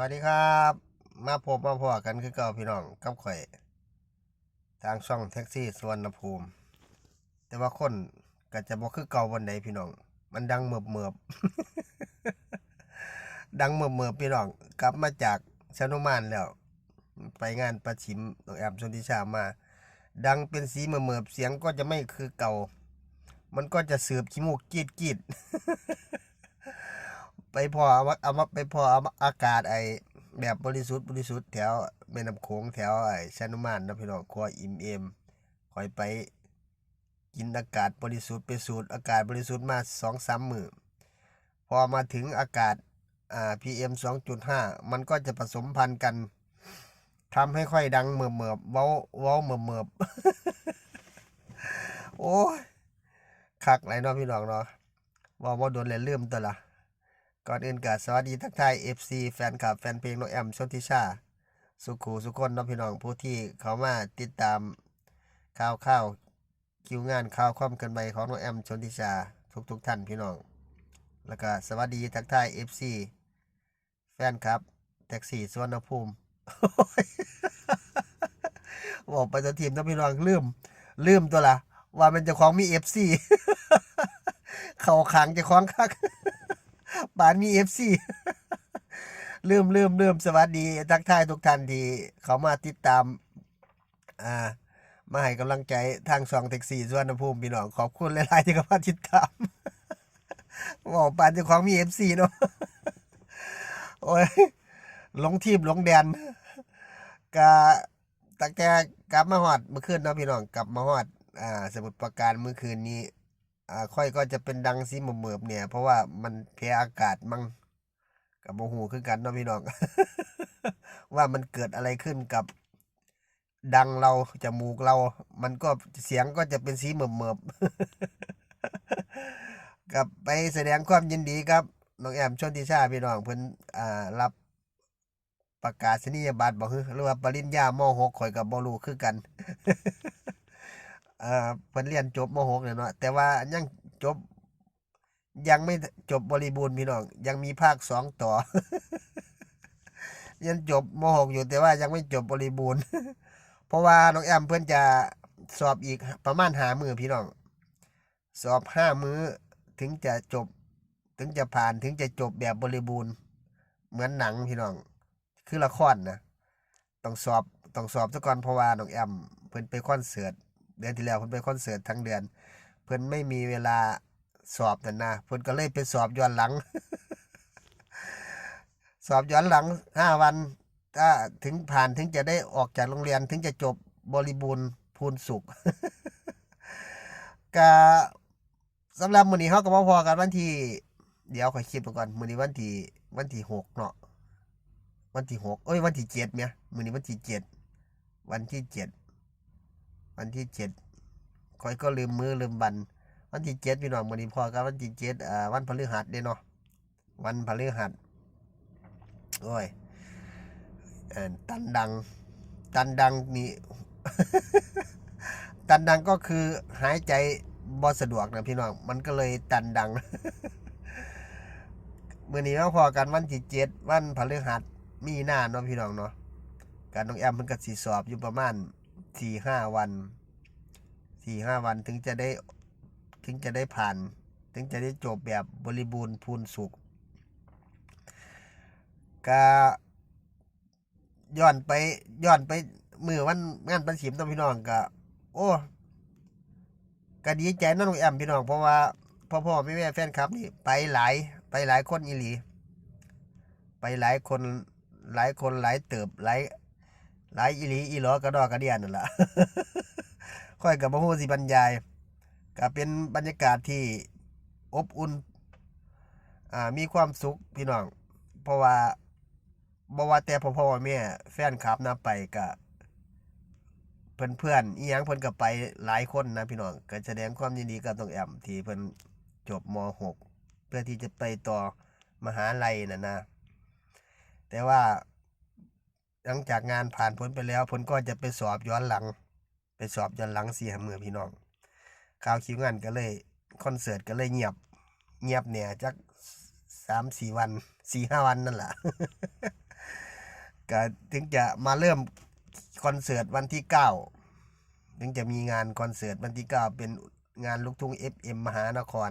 วัสดีครับ มาพบมาพอกันคือเก่าพี่น้องกับข่อย ทางช่องแท็กซี่สวนภูมิ แต่ว่าคนก็จะบ่คือเก่าวันใดพี่น้อง มันดังเมือบเมือบดังเมือบเมือบพี่น้อง กลับมาจากชนุมานแล้ว ไปงานประชิมน้องแอมชนทิชามา ดังเป็นสีเมือบเมือบเสียงก็จะไม่คือเก่า มันก็จะสืบขี้มูกกีดกีด ไปพอเอามาเอามาไปพอเอามาอากาศไอแบบบริสุทธิ์บริสุทธิ์แถวแม่น้ำโขงแถวไอชานุมานนะพี่น้องครัวอิ่มเอมคอยไปกินอากาศบริสุทธิ์ไปสูดอากาศบริสุทธิ์มาสองสามมือพอมาถึงอากาศอ่า PM 2.5มันก็จะผสมพันธุ์กันทำให้ค่อยดังเมื่อเมื่อเว้าเว้าเมื่อเมื่อโอ้ยคักไรเนาะพี่น้องเนาะว่าบ่โดนเลยลืมตัวละ ก่อนอื่นก็สวัสดีทักทาย FC แฟนคลับแฟนเพลงน้องแอมชนทิชา สุขูสุคนน้องพี่น้องผู้ที่เขามาติดตามข่าวข่าวคิวงานข่าวความกินไปของน้องแอมชนทิชาทุกทุกท่านพี่น้อง แล้วก็สวัสดีทักทาย FC แฟนคลับ แท็กซี่สวนภูมิบอกไปตัวทีมน้องพี่น้องลืมลืมตัวละว่ามันจะของมี FC เข่าขังจะของคัก บ้านมีเอฟซีลืมลืมลืมสวัสดีทักทายทุกท่านที่เขามาติดตามอ่ามาให้กำลังใจทางช่องแท็กซี่สุวรรณภูมิพี่น้องขอบคุณหลายๆที่เข้ามาติดตามบอกปานเจ้าของมีเอฟซีเนาะโอ้ยหลงทีมหลงแดนกะตะแกกลับมาฮอดเมื่อคืนเนาะพี่น้องกลับมาฮอดอ่าสมุทรปราการเมื่อคืนนี้ อ่าค่อยก็จะเป็นดังซิเหมือบเนี่ย เพราะว่ามันแพ้อากาศมั้งกับโมหูคือกันเนาะพี่น้อง ว่ามันเกิดอะไรขึ้นกับดังเราจมูกเรา มันก็เสียงก็จะเป็นสีเหมือบกับไปแสดงความยินดีครับน้องแอมชนทิชาพี่น้องเพิ่นอ่ารับประกาศนียบัตรบ่ฮึหรือว่าปริญญามหกข่อยกับบ่รู้คือกัน เอ่อเพิ่นเรียนจบม .6 เนี่ยเนาะแต่ว่ายังจบ ยังไม่จบบริบูรณ์พี่น้องยังมีภาคสองต่อเรียนจบม .6 อยู่แต่ว่ายังไม่จบบริบูรณ์ เพราะว่าน้องแอมเพิ่นจะสอบอีกประมาณหามือพี่น้องสอบห้ามือถึงจะจบ ถึงจะผ่านถึงจะจบแบบบริบูรณ์ เหมือนหนังพี่น้อง คือละครนะต้องสอบต้องสอบซะก่อนเพราะว่าน้องแอมเพิ่นไปคอนเสิร์ต เดือนที่แล้วเพิ่นไปคอนเสิร์ตทั้งเดือน เพิ่นไม่มีเวลาสอบนั่นนะเพิ่นก็เลยไปสอบย้อนหลัง สอบย้อนหลังห้าวันถ้าถึงผ่านถึงจะได้ออกจากโรงเรียนถึงจะจบบริบูรณ์พูนสุขก็สำหรับมื้อนี้เฮาก็มาพอกันวันที่ เดี๋ยวขอยคิดไปก่อนมื้อนี้วันที่วันที่หกเนาะวันที่หกเอ้ยวันที่เจ็ดเนี่ยมื้อนี้วันที่เจ็ดวันที่เจ็ด วันที่เจ็ดคอยก็ลืมมือลืมวัน วันที่เจ็ดพี่น้องวันนี้พอกับวันที่เจ็ดอ่าวันพฤหัสเด้เนาะวันพฤหัสโอ้ยตันดัง ตันดังนี่ ตันดังก็คือหายใจบ่สะดวกนะพี่น้อง มันก็เลยตันดังมื่อนี้เราพอกันวันที่เจ็ดวันพฤหัสมีหน้าเนาะพี่น้องเนาะการน้องแอมมันก็สีสอบอยู่ประมาณ สี่ห้าวันสี่ห้าวันถึงจะได้ถึงจะได้ผ่าน ถึงจะได้จบแบบบริบูรณ์พูนสุขก็ย้อนไปย้อนไปมือวันงานประชิมต้องพี่น้องก็โอ้ก็ดีใจนาะน้องแอมพี่น้องเพราะว่าพ่อพ่อแม่แม่แฟนคลับนี่ไปหลายไปหลายคนอีหลี ไปหลายคนหลายคนหลายเติบหลาย หลายอีหลีอีหลอกระดอกกระเดียนนั่นแหละค่อยกับบ่ฮู้สิบรรยายก็เป็นบรรยากาศที่อบอุ่นอ่ามีความสุขพี่น้อง เพราะว่าบ่ว่าแต่พ่อพ่อแม่แฟนคลับนะไปก็เพื่อนเพื่อนอีหยังเพิ่อนก็ไปหลายคนนะพี่น้องก็แสดงความยินดีกับน้องแอมที่เพิ่นจบม .6 เพื่อที่จะไปต่อมหาลัยน่ะนะ แต่ว่า หลังจากงานผ่านพ้นไปแล้วพ้นก็จะไปสอบย้อนหลัง ไปสอบย้อนหลังเสี่หามือพี่น้องข่าวคิวงานก็เลยคอนเสิร์ตก็เลยเงียบ เงียบเนี่ยจักสามสี่วันสี่ห้าวันนั่นแหละก็ถึงจะมาเริ่มคอนเสิร์ตวันที่เก้าถึงจะมีงานคอนเสิร์ตวันที่เก้าเป็นงานลูกทุ่ง FM มหานคร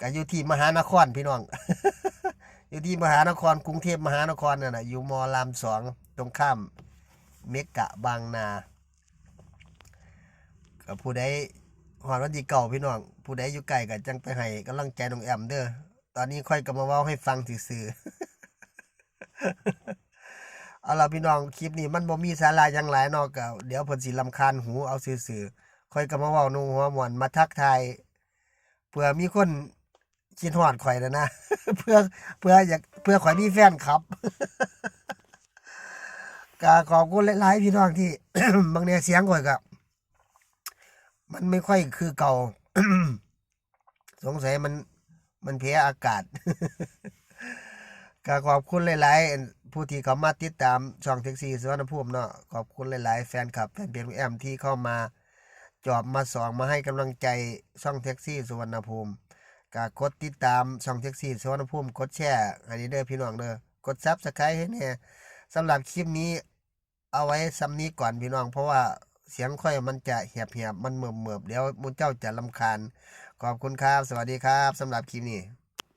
ก็อยู่ที่มหานครพี่น้อง อยู่ที่มหานครกรุงเทพมหานครน่ะนะอยู่มอรามสองตรงข้ามเมกะบางนาก็ผู้ใดหอดวันที่เก่าพี่น้องผู้ใดอยู่ไกลก็จังไปให้กำลังใจน้องแอมเด้อตอนนี้ค่อยก็มาเว้าให้ฟังซื่อเอาล่ะพี่น้องคลิปนี้มันบ่มีสาระยังหลายนาะก็เดี๋ยวเพิ่นสิรำคาญหูเอาซื่อๆค่อยก็มาเว้านุ่งหัวม่วนมาทักทายเผื่อมีคน คิดฮอดข่อยแล้วนะ เพื่อเพื่ออยากเพื่อข่อยมีแฟนครับก็ขอบคุณหลายๆพี่น้องที่ บางเนี่ยเสียงข่อยก็มันไม่ค่อยคือเก่า สงสัยมันมันแพ้อากาศก็ขอบคุณหลายๆผู้ที่เข้ามาติดตามช่องแท็กซี่สวนภูมิเนาะขอบคุณหลายๆแฟนคลับแฟนเพจของแอมที่เข้ามาจอบมาสองมาให้กำลังใจช่องแท็กซี่สุวรรณภูมิ ก็กดติดตามช่องแท็กซี่สวนภูมิกดแชร์อันนี้เด้อพี่น้องเด้อกดซับสไครต์ให้แน่สำหรับคลิปนี้ เอาไว้ซ้ำนี้ก่อนพี่น้อง เพราะว่าเสียงค่อยมันจะเหียบเหียบมันเมือบเมือบๆเดี๋ยวมุนเจ้าจะลำคาญ ขอบคุณครับ สวัสดีครับสำหรับคลิปนี้